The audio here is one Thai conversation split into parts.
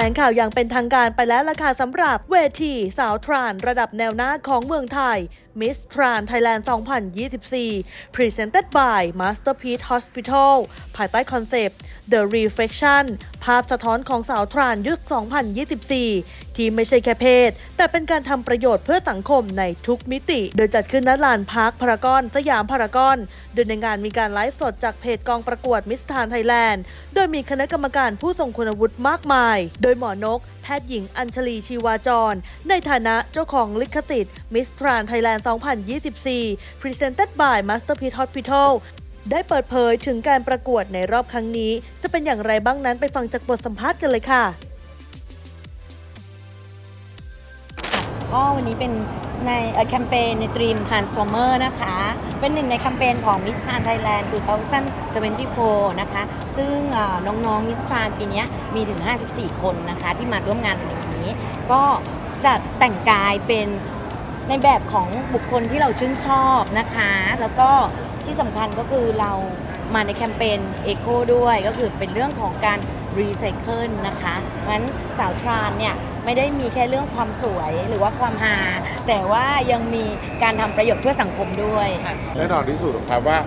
แถลงข่าวอย่างเป็นทางการไปแล้วล่ะค่ะสำหรับเวทีสาวทรานระดับแนวหน้าของเมืองไทย Miss Tran Thailand 2024 Presented by Masterpiece Hospital ภายใต้คอนเซปต์ The Reflection ภาพสะท้อนของสาวทรานยุค 2024 ที่ไม่ใช่แค่เพศ แต่เป็นการทำประโยชน์เพื่อสังคมในทุกมิติ โดยจัดขึ้นณลานพาร์คพารากอนสยามพารากอน โดยในงานมีการไลฟ์สดจากเพจกองประกวดมิสทานไทยแลนด์ โดยมีคณะกรรมการผู้ทรงคุณวุฒิมากมาย โดยหมอนกแพทย์หญิงอัญชลีชีวาจร ในฐานะเจ้าของลิขสิทธิ์มิสทรานไทยแลนด์ 2024 Presented by Masterpiece Hospital ได้เปิดเผยถึงการประกวดในรอบครั้งนี้ จะเป็นอย่างไรบ้างนั้นไปฟังจากบทสัมภาษณ์กันเลยค่ะ ก็วันนี้เป็นในแคมเปญในตรีม Transformer นะคะ เป็นหนึ่งในแคมเปญของ Miss Trans Thailand 2024 นะคะ ซึ่งน้องๆ Miss Tran ปีนี้มีถึง 54 คนนะคะ ที่มาร่วมงานในวันนี้ ก็จะแต่งกายเป็นในแบบของบุคคลที่เราชื่นชอบนะคะ แล้วก็ที่สำคัญก็คือเรามาในแคมเปญ Eco ด้วย ก็คือเป็นเรื่องของการรีไซเคิลนะคะเพราะฉะนั้นสาวทรานเนี่ย ไม่ได้มีแค่เรื่องความสวยหรือว่าความฮาแต่ว่ายังมีการทำประโยชน์เพื่อสังคมด้วย แน่นอนที่สุดครับว่า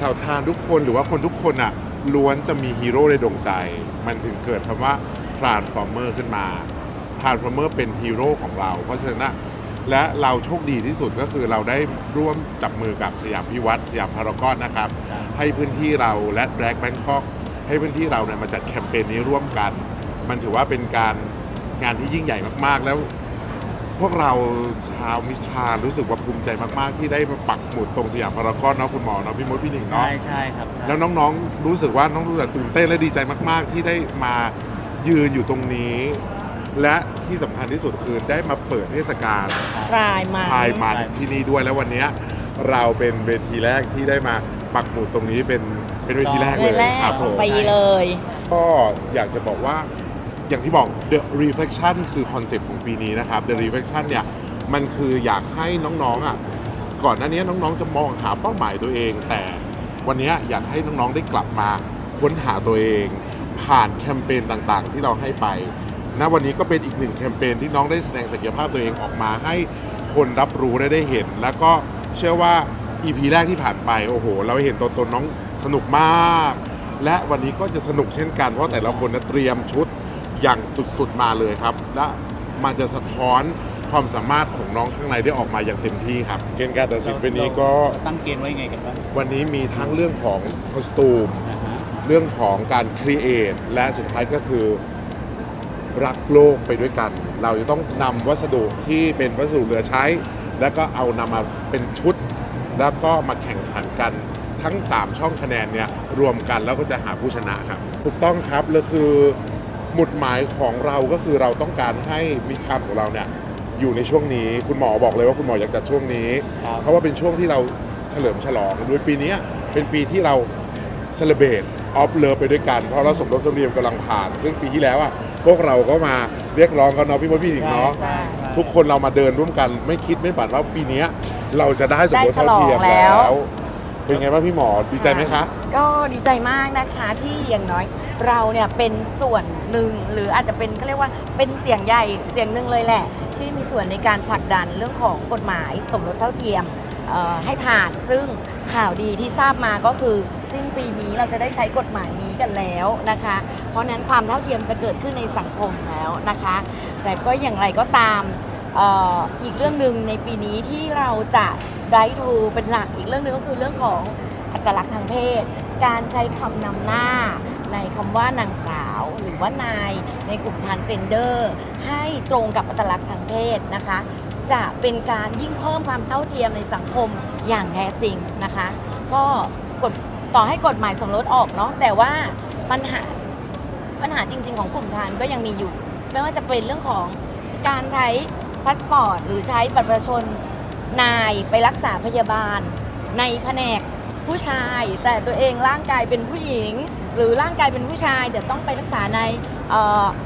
สาวทานทุกคนหรือว่าคนทุกคนอะล้วนจะมีฮีโร่ในดวงใจ มันถึงเกิดคำว่า Transformer ขึ้นมา Transformer เป็นฮีโร่ของเรา เพราะฉะนั้นนะและเราโชคดีที่สุดก็คือเราได้ร่วมจับมือกับสยามพิวัตรสยามพารากอนนะครับ ให้พื้นที่เราและแบล็กแบงคอกให้พื้นที่เราเนี่ยมาจัดแคมเปญนี้ร่วมกัน มันถือว่าเป็นการ งานที่ยิ่งใหญ่มากๆ แล้ว พวกเราชาวมิสทรานรู้สึกว่าภูมิใจมากๆ ที่ได้มาปักหมุดตรงสยามพารากอนเนาะคุณหมอเนาะพี่มดพี่หนิงเนาะใช่ใช่ครับใช่แล้วน้องๆรู้สึกว่าน้องรู้สึกตื่นเต้นและดีใจมาก ๆ ที่ได้มายืนอยู่ตรงนี้ และที่สำคัญที่สุดคือได้มาเปิดเทศกาลพรายมา พายมันที่นี่ด้วยแล้ววันเนี้ยเราเป็นเวทีแรกที่ได้มาปักหมุดตรงนี้เป็นเป็นเวทีแรกเลเลยยแรกครับขผองมปีเลย ก็อยากจะบอกว่า อย่างที่บอก The Reflection คือคอนเซปต์ของปีนี้นะครับ The Reflection เนี่ยมันคืออยากให้น้องๆอะก่อนหน้านี้น้องๆจะมองหาเป้าหมายตัวเอง แต่วันนี้อยากให้น้องๆได้กลับมาค้นหาตัวเอง ผ่านแคมเปญต่างๆ ที่เราให้ไปณวันนี้ก็เป็นอีกหนึ่งแคมเปญที่น้องได้แสดงศักยภาพตัวเองออกมาให้คนรับรู้และได้เห็น แล้วก็เชื่อว่า EP แรกที่ผ่านไปโอ้โห เราเห็นตัวตนน้องสนุกมาก และวันนี้ก็จะสนุกเช่นกันเพราะแต่ละคนนะเตรียมชุด อย่างสุดๆมาเลยครับ และมันจะสะท้อนความสามารถของน้องข้างในได้ออกมาอย่างเต็มที่ครับ เกณฑ์การตัดสินปีนี้ก็ตั้งเกณฑ์ไว้ไงกันบ้างวันนี้มีทั้งเรื่องของคอสตูมอ่าฮะเรื่องของการครีเอทและสุดท้ายก็คือรักโลกไปด้วยกัน เราจะต้องนำวัสดุที่เป็นวัสดุเหลือใช้ แล้วก็เอานำมาเป็นชุด แล้วก็มาแข่งขันกันทั้ง 3 ช่องคะแนนเนี่ยรวมกันแล้วก็จะหาผู้ชนะครับ ถูกต้องครับแล้วคือ หมุดหมายของเราก็คือเราต้องการให้มิชชั่นของเราเนี่ยอยู่ในช่วงนี้ คุณหมอบอกเลยว่าคุณหมออยากจัดช่วงนี้ ครับเพราะว่าเป็นช่วงที่เราเฉลิมฉลองโดยปีเนี้ยเป็นปีที่เราเซเลบ a t ออฟเลิฟไปด้วยกัน เพราะเราสมรสสมเนียมกำลังผ่าน ซึ่งปีที่แล้วอะพวกเราก็มาเรียกร้องกันเนาะพี่มดพี่หญิงเนาะใช่ ทุกคนเรามาเดินร่วมกันไม่คิดไม่ฝันว่าปีเนี้ยเราจะได้สมรสได้ฉลเท่าองเทียมแล้แล้ว ว เป็นไงบ้างพี่หมอดีใจไหมคะ ก็ดีใจมากนะคะที่อย่างน้อยเราเนี่ยเป็นส่วนหนึ่งหรืออาจจะเป็นก็เรียกว่าเป็นเสียงใหญ่เสียงหนึ่งเลยแหละ ที่มีส่วนในการผลักดันเรื่องของกฎหมายสมรสเท่าเทียมเอ่อให้ผ่านซึ่งข่าวดีที่ทราบมาก็คือสิ้นปีนี้เราจะได้ใช้กฎหมายนี้กันแล้วนะคะ เพราะฉะนั้นความเท่าเทียมจะเกิดขึ้นในสังคมแล้วนะคะ แต่ก็อย่างไรก็ตามเอ่ออีกเรื่องหนึ่งในปีนี้ที่เราจะ ได้ทูเป็นหลักอีกเรื่องหนึ่งก็คือเรื่องของอัตลักษณ์ทางเพศ การใช้คำนำหน้า ในคำว่านางสาว หรือว่านายในกลุ่มทานเจนเดอร์ ให้ตรงกับอัตลักษณ์ทางเพศนะคะ จะเป็นการยิ่งเพิ่มความเท่าเทียมในสังคมอย่างแท้จริงนะคะ ก็กฎต่อให้กฎหมายสมรสออกเนาะแต่ว่าปัญหาปัญหาจริง ๆ ของกลุ่มทานก็ยังมีอยู่ ไม่ว่าจะเป็นเรื่องของการใช้พาสปอร์ตหรือใช้บัตรประชาชน นายไปรักษาพยาบาล ในแผนกผู้ชาย แต่ตัวเองร่างกายเป็นผู้หญิง หรือร่างกายเป็นผู้ชายแต่ต้องไปรักษาใน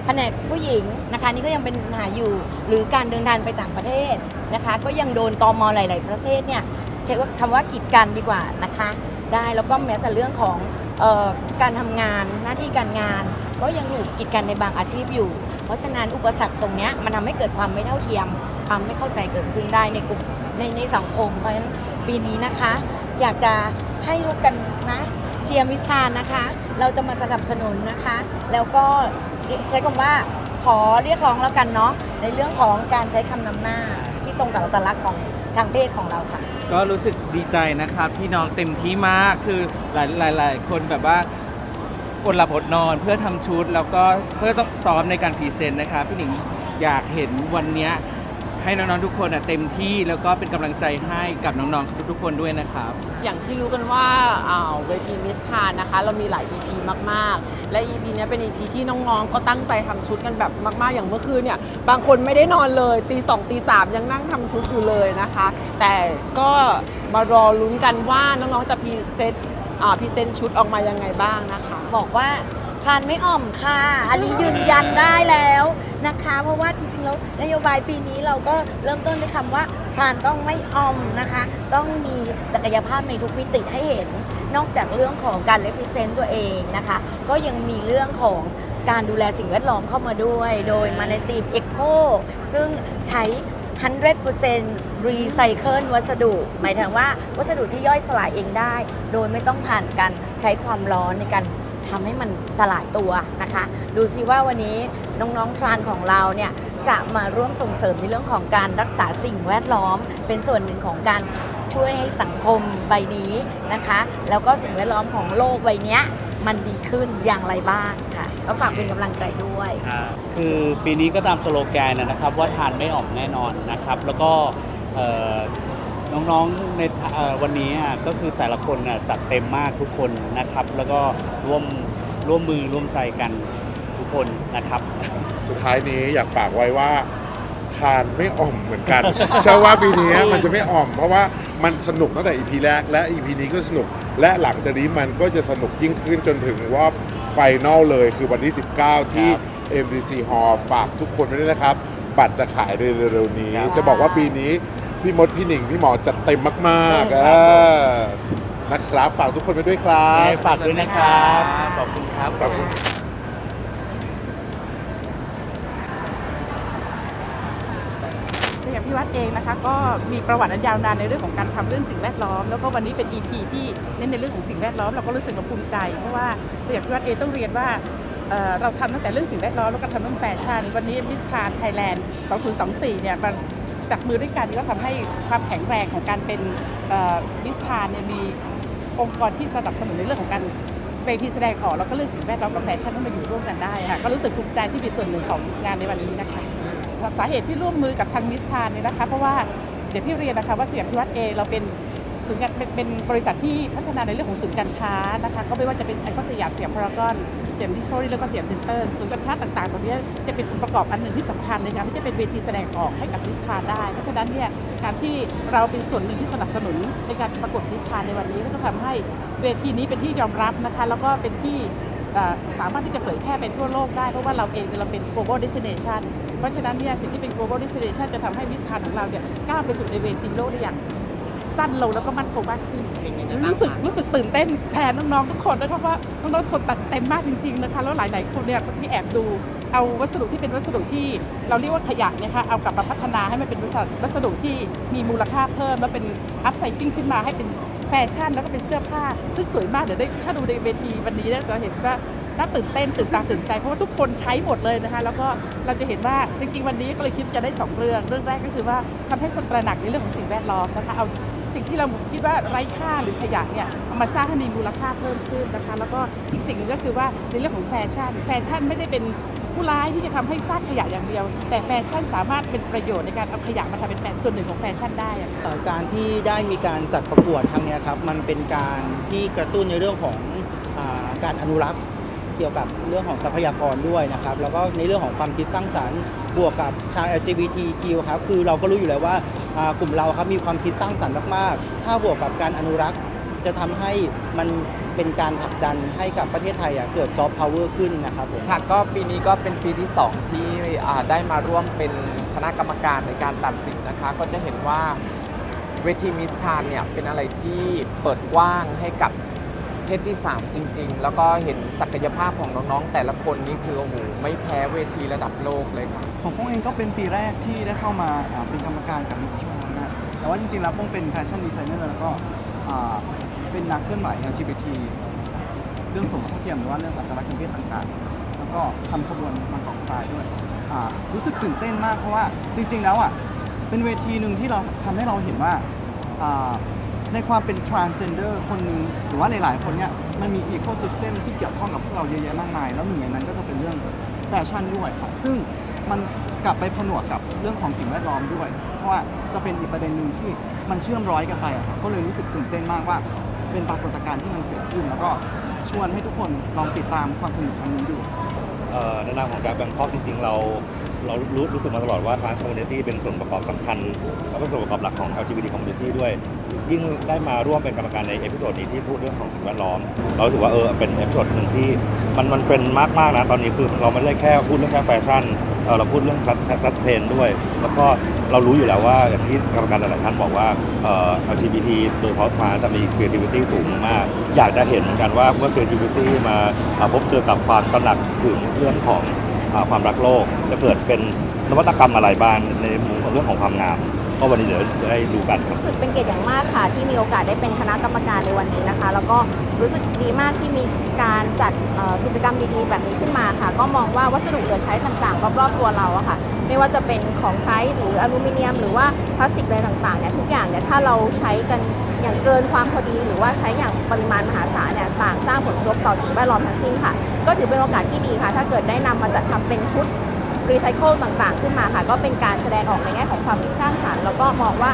แผนกผู้หญิงนะคะนี่ก็ยังเป็นปัญหาอยู่ หรือการเดินทางไปต่างประเทศนะคะ ก็ยังโดนตอมอหลาย ๆ ประเทศเนี่ยใช้ว่าคำว่ากีดกันดีกว่านะคะ ได้แล้วก็แม้แต่เรื่องของออการทำงานหน้าที่การงาน ก็ยังถูกกีดกันในบางอาชีพอยู่ เพราะฉะนั้นอุปสรรคตรงนี้มันทำให้เกิดความไม่เท่าเทียม ความไม่เข้าใจเกิดขึ้นได้ในกลุ่มในในสังคม เพราะฉะนั้นปีนี้นะคะ อยากจะให้รู้กันนะเชียร์มิสทานนะคะ เราจะมาสนับสนุนนะคะ แล้วก็ใช้คำว่าขอเรียกร้องแล้วกันเนาะในเรื่องของการใช้คำนำหน้าที่ตรงกับอัตลักษณ์ของทางเพศของเราค่ะ ก็รู้สึกดีใจนะครับที่น้องเต็มที่มากคือหลายหลายหลายคนแบบว่าอดหลับอดนอนเพื่อทำชุด แล้วก็เพื่อต้องซ้อมในการพรีเซนต์นะครับพี่หนิงอยากเห็นวันเนี้ย ให้น้องๆทุกคนอะเต็มที่แล้วก็เป็นกำลังใจให้กับน้องๆทุกๆคนด้วยนะครับ อย่างที่รู้กันว่าอ่าเวทีมิสทานนะคะ เรามีหลาย EP มากๆ และ EP เนี้ยเป็น EP ที่น้องๆ ก็ตั้งใจทำชุดกันแบบมาก ๆ อย่างเมื่อคืนเนี่ย บางคนไม่ได้นอนเลยตีสองตีสามยังนั่งทำชุดอยู่เลยนะคะ แต่ก็มารอลุ้นกันว่าน้องๆ จะพรีเซนต์อ่าพรีเซนต์ชุดออกมายังไงบ้างนะคะ บอกว่า ทานไม่อ่อมค่ะ อันนี้ยืนยันได้แล้วนะคะ เพราะว่าจริงๆแล้วนโยบายปีนี้เราก็เริ่มต้นด้วยคำว่าทานต้องไม่อ่อมนะคะ ต้องมีศักยภาพในทุกมิติให้เห็น นอกจากเรื่องของการเล p ิเซนต์ตัวเองนะคะ ก็ยังมีเรื่องของการดูแลสิ่งแวดล้อมเข้ามาด้วย โดยมาในทีม Eco ซึ่งใช้ 100%รีไซเคิลวัสดุ หมายถึงว่าวัสดุที่ย่อยสลายเองได้ โดยไม่ต้องผ่านการใช้ความร้อนในการ ทำให้มันสลายตัวนะคะ ดูซิว่าวันนี้น้องๆทรานของเราเนี่ยจะมาร่วมส่งเสริมในเรื่องของการรักษาสิ่งแวดล้อม เป็นส่วนหนึ่งของการช่วยให้สังคมใบนี้นะคะ แล้วก็สิ่งแวดล้อมของโลกใบนี้มันดีขึ้นอย่างไรบ้างค่ะก็ฝากเป็นกำลังใจด้วย คือปีนี้ก็ตามสโลแกนนะครับว่าทานไม่ออกแน่นอนนะครับ แล้วก็ น้องๆในเอ่อวันนี้อะก็คือแต่ละคนน่ะจัดเต็มมากทุกคนนะครับ แล้วก็ร่วมร่วมมือร่วมใจกันทุกคนนะครับ สุดท้ายนี้อยากฝากไว้ว่าทานไม่อ่อมเหมือนกัน เชื่อว่าปีนี้มันจะไม่อ่อม เพราะว่ามันสนุกตั้งแต่ EP แรก และ EP นี้ก็สนุก และหลังจากนี้มันก็จะสนุกยิ่งขึ้นจนถึงรอบไฟนอลเลยคือวันที่ 19 ที่ MDC Hall ฝากทุกคนไว้ด้วยนะครับ บัตรจะขายเร็วๆนี้ครับจะบอกว่าปีนี้ พี่มดพี่หนิงพี่หมอจัดเต็มมากๆเออนะครับฝากทุกคนไปด้วยครับ ฝากด้วยนะครับ ขอบคุณครับ ขอบคุณสยามพิวัตรเองนะคะก็มีประวัติอันยาวนานในเรื่องของการทำเรื่องสิ่งแวดล้อม แล้วก็วันนี้เป็น EP ที่เน้นในเรื่องของสิ่งแวดล้อมเราก็รู้สึกเราภูมิใจ เพราะว่าสยามพิวัตรเองต้องเรียนว่าเอ่อเราทำตั้งแต่เรื่องสิ่งแวดล้อมแล้วก็ทำเรื่องแฟชั่นวันนี้มิสทานไทยแลนด์ 2024 เนี่ยมัน จับมือด้วยกันก็ทำให้ความแข็งแรงของการเป็นมิสทานเนี่ยมีองค์กรที่สนับสนุนในเรื่องของการเวทีแสดงออกแล้วก็เรื่องสิ่งแวดล้อมกับแฟชั่นต้องมาอยู่ร่วมกันได้ค่ะก็รู้สึกภูมิใจที่เป็นส่วนหนึ่งของงานในวันนี้นะคะสาเหตุที่ร่วมมือกับทางมิสทานเนี่ยนะคะ เพราะว่าเดี๋ยวที่เรียนนะคะว่าเสยงพิวัตรเองเราเป็น ศูนย์การเป็นเป็นบริษัทที่พัฒนาในเรื่องของศูนย์การค้านะคะก็ไม่ว่าจะเป็นไอคอนสยามเสียามพารากอนเสียามดิสคัฟเวอรี่แล้วก็เสียามเซ็นเตอร์ศูนย์การค้าต่างๆตรงนี้จะเป็นองค์ประกอบอันหนึ่งที่สำคัญในการที่จะเป็นเวทีแสดงออกให้กับมิสทานได้ เพราะฉะนั้นเนี่ยการที่เราเป็นส่วนหนึ่งที่สนับสนุนในการประกวดมิสทานในวันนี้ก็จะทำให้เวทีนี้เป็นที่ยอมรับนะคะแล้วก็เป็นที่สามารถที่จะเผยแพร่ไปทั่วโลกได้ เพราะว่าเราเองเราเป็น global destination เพราะฉะนั้นเนี่ยสิ่งที่เป็น global destination จะทำให้วิสทานของเราเนี่ยก้าวไปสู่ในเวทีโลกได้อย่าง สั้นลงแล้วก็มั่นคงมากขึ้นรู้สึกรู้สึกตื่นเต้นแทนน้องๆทุกคนนะคะว่าน้องๆทุกคนตัดเต็มมากจริงๆนะคะแล้วหลายๆคนเนี่ยที่แอบดูเอาวัสดุที่เป็นวัสดุที่เราเรียกว่าขยะเนี่ยค่ะเอากลับมาพัฒนาให้มันเป็นวัสดุที่มีมูลค่าเพิ่ม แล้วเป็น upcycling ขึ้นมาให้เป็นแฟชั่นแล้วก็เป็นเสื้อผ้า ซึ่งสวยมากเดี๋ยวได้ถ้าดูในเวทีวันนี้เนี่ยเราเห็นว่าน่าตื่นเต้นตื่นตาตื่นใจเพราะว่าทุกคนใช้หมดเลยนะคะ แล้วก็เราจะเห็นว่าจริงๆวันนี้ก็เลยคิดจะได้สองเรื่อง เรื่องแรกก็คือว่าทำให้คนตระหนักในเรื่องของสิ่งแวดล้อมนะคะเอา สิ่งที่เราคิดว่าไร้ค่าหรือขยะเนี่ยเอามาสร้างให้มีมูลค่าเพิ่มขึ้นนะคะ แล้วก็อีกสิ่งหนึ่งก็คือว่าในเรื่องของแฟชั่น แฟชั่นไม่ได้เป็นผู้ร้ายที่จะทำให้สร้างขยะอย่างเดียว แต่แฟชั่นสามารถเป็นประโยชน์ในการเอาขยะมาทำเป็นแฟชั่นส่วนหนึ่งของแฟชั่นได้การที่ได้มีการจัดประกวดครั้งเนี้ยครับมันเป็นการที่กระตุ้นในเรื่องของอการอนุรักษ์ เกี่ยวกับเรื่องของทรัพยากรด้วยนะครับ แล้วก็ในเรื่องของความคิดสร้างสรรค์บวกกับชาว LGBTQ ครับคือเราก็รู้อยู่แล้วว่ากลุ่มเราครับมีความคิดสร้างสรรค์มากๆ ถ้าบวกกับการอนุรักษ์จะทำให้มันเป็นการผลักดันให้กับประเทศไทยเกิดซอฟต์พาวเวอร์ขึ้นนะครับผมค่ะก็ปีนี้ก็เป็นปีที่ 2 ที่ได้มาร่วมเป็นคณะกรรมการในการตัดสินนะคะ ก็จะเห็นว่าเวทีมิสทานเนี่ยเป็นอะไรที่เปิดกว้างให้กับ เพศที่ 3 จริง ๆ แล้วก็เห็นศักยภาพของน้องๆ แต่ละคนนี่คือโอ้โหไม่แพ้เวทีระดับโลกเลยครับ ของพวกเองก็เป็นปีแรกที่ได้เข้ามาอ่าเป็นกรรมการกับมิสทรานนะแต่ว่าจริงๆแล้วพวกเป็นแฟชั่นดีไซเนอร์แล้วก็อ่าเป็นนักเคลื่อนไหว LGBT เรื่องสมรสเท่าเทียมหรือว่าเรื่องอัตลักษณ์ทางเพศต่างๆ แล้วก็ทำขบวนมังกรพรายด้วยอ่ารู้สึกตื่นเต้นมากเพราะว่าจริง ๆ แล้วอะเป็นเวทีหนึ่งที่เราทำให้เราเห็นว่าอ่า ในความเป็น transgender คนหนึ่งหรือว่าหลายๆ คนเนี่ยมันมี ecosystem ที่เกี่ยวข้องกับพวกเราเยอะแยะมากมาย แล้วหนึ่งในนั้นก็จะเป็นเรื่องแฟชั่นด้วยครับซึ่งมันกลับไปผนวกกับเรื่องของสิ่งแวดล้อมด้วย เพราะว่าจะเป็นอีกประเด็นหนึ่งที่มันเชื่อมร้อยกันไปอะครับก็เลยรู้สึกตื่นเต้นมากว่า เป็นปรากฏการณ์ที่มันเกิดขึ้น แล้วก็ชวนให้ทุกคนลองติดตามความสนุกครั้งนี้ดู เอ่อในนามของการแบงคอกจริงๆ เรา เรารู้รู้สึกมาตลอดว่า trans community เป็นส่วนประกอบสำคัญ และเป็นส่วนประกอบหลักของ LGBT community ด้วย ยิ่งได้มาร่วมเป็นกรรมการในเอพิโซดนี้ที่พูดเรื่องของสิ่งแวดล้อม เรารู้สึกว่าเออเป็นเอพิโซดหนึ่งที่มันมันเป็นมากมากนะ ตอนนี้คือเราไม่ได้แค่พูดเรื่องแค่แฟชั่นเออเราพูดเรื่อง just train ด้วย แล้วก็เรารู้อยู่แล้วว่าอย่างที่กรรมการหลายๆท่านบอกว่าเอ่อ LGBT โดยเฉพาะ trans จะมี creativity สูงมาก อยากจะเห็นเหมือนกันว่าเมื่อ creativity มาพบเจอกับความตระหนักถึงเรื่องของ ความรักโลก จะเกิดเป็นนวัตกรรมอะไรบ้างในมุมของเรื่องของความงาม ก็วันนี้เดี๋ยวได้ดูกันครับ รู้สึกเป็นเกียรติอย่างมากค่ะ ที่มีโอกาสได้เป็นคณะกรรมการในวันนี้นะคะ แล้วก็รู้สึกดีมากที่มีการจัดเอ่อกิจกรรมดีๆ แบบนี้ขึ้นมาค่ะ ก็มองว่าวัสดุเหลือใช้ต่างๆ รอบๆตัวเราอะค่ะ ไม่ว่าจะเป็นของใช้หรืออลูมิเนียม หรือว่าพลาสติกอะไรต่างๆเนี่ยทุกอย่าง เนี่ยถ้าเราใช้กันอย่างเกินความพอดีหรือว่าใช้อย่างปริมาณมหาศาลเนี่ยต่างสร้างผลกระทบต่อสิ่งแวดล้อมทั้งสิ้นค่ะ ก็ถือเป็นโอกาสที่ดีค่ะ ถ้าเกิดได้นำมาจัดทำเป็นชุดรีไซเคิลต่างๆ ขึ้นมาค่ะ ก็เป็นการแสดงออกในแง่ของความคิดสร้างสรรค์แล้วก็มองว่า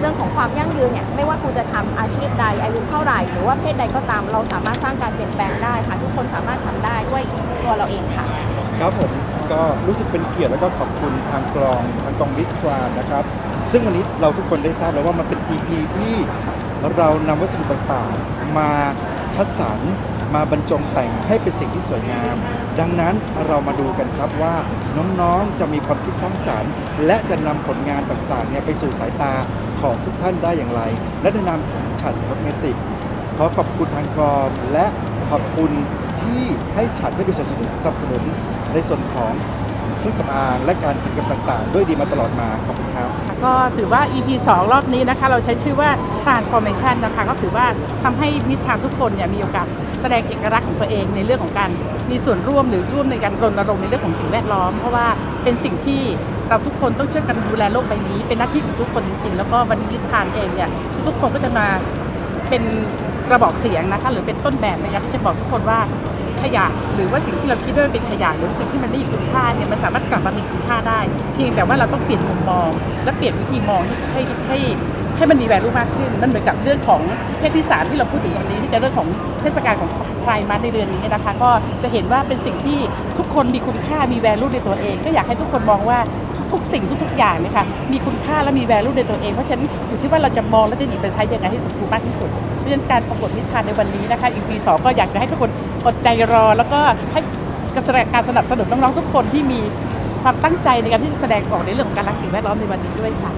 เรื่องของความยั่งยืนเนี่ยไม่ว่าคุณจะทำอาชีพใดอายุเท่าไหร่หรือว่าเพศใดก็ตามเราสามารถสร้างการเปลี่ยนแปลงได้ค่ะ ทุกคนสามารถทำได้ด้วยตัวเราเองค่ะ ครับผม ก็รู้สึกเป็นเกียรติแล้วก็ขอบคุณทางกรองทางกองวิสทรานนะครับ ซึ่งวันนี้เราทุกคนได้ทราบแล้วว่ามันเป็น EP ที่เรานำวัสดุต่างๆ มาคัดสรรมาบรรจงแต่งให้เป็นสิ่งที่สวยงาม ดังนั้นเรามาดูกันครับว่าน้องๆจะมีความคิดสร้างสรรค์ และจะนำผลงานต่างๆเนี่ยไปสู่สายตาของทุกท่านได้อย่างไร และในนามของชาติคอสเมติกขอขอบคุณทางกองและขอบคุณ ที่ให้ฉันได้ไปสนับสนุนสนับสนุนในส่วนของเครื่องสำอางและการกิจกรรมต่างๆ ด้วยดีมาตลอดมาขอบคุณครับก็ถือว่า EP 2 รอบนี้นะคะ เราใช้ชื่อว่า transformation นะคะ ก็ถือว่าทำให้มิสทามทุกคนเนี่ยมีโอกาสแสดงเอกลักษณ์ของตัวเองในเรื่องของการมีส่วนร่วมหรือร่วมในการรณรงค์ในเรื่องของสิ่งแวดล้อม เพราะว่าเป็นสิ่งที่เราทุกคนต้องช่วยกันดูแลโลกใบนี้ เป็นหน้าที่ของทุกคนจริงๆ แล้วก็วันนี้มิสทามเองเนี่ยทุกๆคนก็จะมาเป็น กระบอกเสียงนะคะ หรือเป็นต้นแบบในการที่จะบอกทุกคนว่าขยะหรือว่าสิ่งที่เราคิดว่ามันเป็นขยะหรือสิ่งที่มันไม่มีคุณค่าเนี่ยมันสามารถกลับมามีคุณค่าได้ เพียงแต่ว่าเราต้องเปลี่ยนมุมมอง และเปลี่ยนวิธีมองให้ให้ให้มันมีแวลูมากขึ้นมันเหมือนกับเรื่องของเพศที่สามที่เราพูดถึงวันนี้ที่จะเรื่องของเทศกาลของไพรมาในเดือนนี้นะคะ ก็จะเห็นว่าเป็นสิ่งที่ทุกคนมีคุณค่ามีแวลูในตัวเอง ก็อยากให้ทุกคนมองว่า ทุกสิ่งทุกๆอย่างเนี่ยค่ะมีคุณค่าและมีแวลูในตัวเองเพราะฉะนั้นอยู่ที่ว่าเราจะมองและจะหยิบไปใช้ยังไงให้สมบูรณ์มากที่สุดเพราะฉะนั้นการประกวดมิสทานในวันนี้นะคะ EP 2ก็อยากจะให้ทุกคนอดใจรอ แล้วก็ให้การสนับสนุนน้องๆทุกคนที่มีความตั้งใจในการที่จะแสดงออกในเรื่องของการรักสิ่งแวดล้อมในวันนี้ด้วยค่ะ